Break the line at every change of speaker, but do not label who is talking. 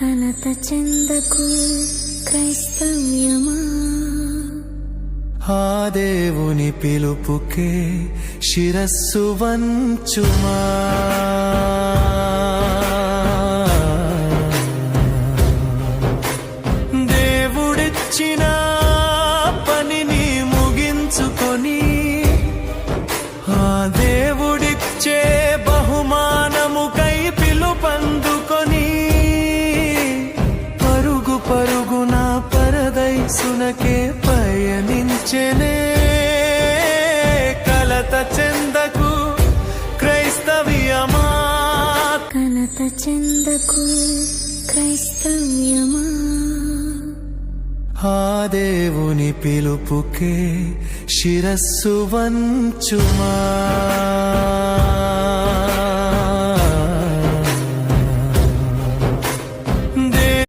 కలత చెందకు క్రైస్తవ్యమా?
ఆ దేవుని పిలుపుకే శిరస్సు వంచుమా? దేవుడిచ్చిన పరదైసునకే పయనించెనే. కలత చెందకు క్రైస్తవ్యమా
కలత చెందకు క్రైస్తవ్యమా
ఆ దేవుని పిలుపుకే శిరస్సు వంచుమా.